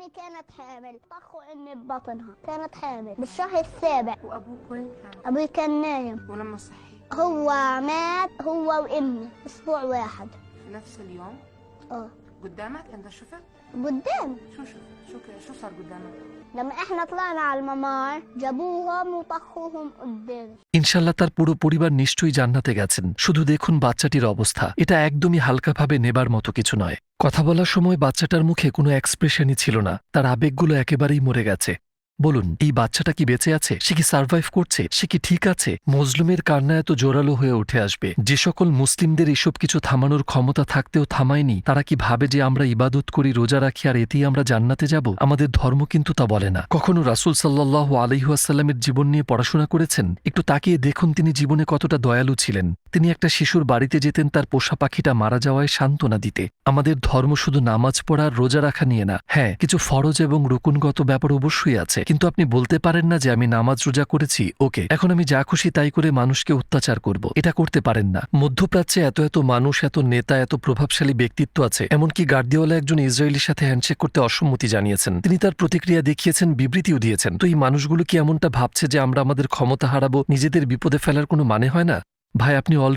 أمي كانت حامل. طخوا أمي ببطنها. كانت حامل. بالشهر السابع. وابوك وين كان أبوي كان نايم. ولما صحي. هو مات هو وأمي. أسبوع واحد. في نفس اليوم؟ آه. قدامك؟ أنت شفت؟ قدام. شو شفت؟ شو ك- شو صار قدامك لما احنا طلعنا على الممر جابوهم وطخوهم قدامي ইনশাল্লাহ তার পুরো পরিবার নিশ্চয়ই জান্নাতে গেছেন শুধু দেখুন বাচ্চাটির অবস্থা এটা একদমই হালকাভাবে নেবার মতো কিছু নয় কথা বলার সময় বাচ্চাটার মুখে কোনো এক্সপ্রেশনই ছিল না তার আবেগগুলো একেবারেই মরে গেছে বলুন, এই বাচ্চাটা কি বেঁচে আছে? সে কি সার্ভাইভ করছে? সে কি ঠিক আছে? মজলুমের কান্না এত জোরালো হয়ে উঠে আসবে। যে সকল মুসলিমদের এসব কিছু থামানোর ক্ষমতা থাকতেও থামায়নি, তারা কি ভাবে যে আমরা ইবাদত করি, রোজা রাখি আর এতেই আমরা জান্নাতে যাব? আমাদের ধর্ম কিন্তু তা বলে না। কখনো রাসুল সাল্লাহ আলহিহাসাল্লামের জীবন নিয়ে পড়াশোনা করেছেন? একটু তাকিয়ে দেখুন তিনি জীবনে কতটা দয়ালু ছিলেন। তিনি একটা শিশুর বাড়িতে যেতেন, তার পোষা পাখিটা মারা যাওয়ায় সান্ত্বনা দিতে। আমাদের ধর্ম শুধু নামাজ পড়া রোজা রাখা নিয়ে না। হ্যাঁ কিছু ফরজ এবং রুকুনগত ব্যাপার অবশ্যই আছে। কিন্তু আপনি বলতে পারেন না যে আমি নামাজ রোজা করেছি, ওকে। এখন আমি যা খুশি তাই করে মানুষকে অত্যাচার করব। এটা করতে পারেন না। মধ্যপ্রাচ্যে এত এত মানুষ, এত নেতা, এত প্রভাবশালী ব্যক্তিত্ব আছে। এমনকি গার্দিওয়ালা একজন ইসরায়েলির সাথে হ্যান্ডশেক করতে অসম্মতি জানিয়েছেন। তিনি তার প্রতিক্রিয়া দেখিয়েছেন, বিবৃতিও দিয়েছেন। তো এই মানুষগুলো কি এমনটা ভাবছে যে আমরা আমাদের ক্ষমতা হারাবো, নিজেদের বিপদে ফেলার কোনো মানে হয় না? ভাই, আপনি অল্প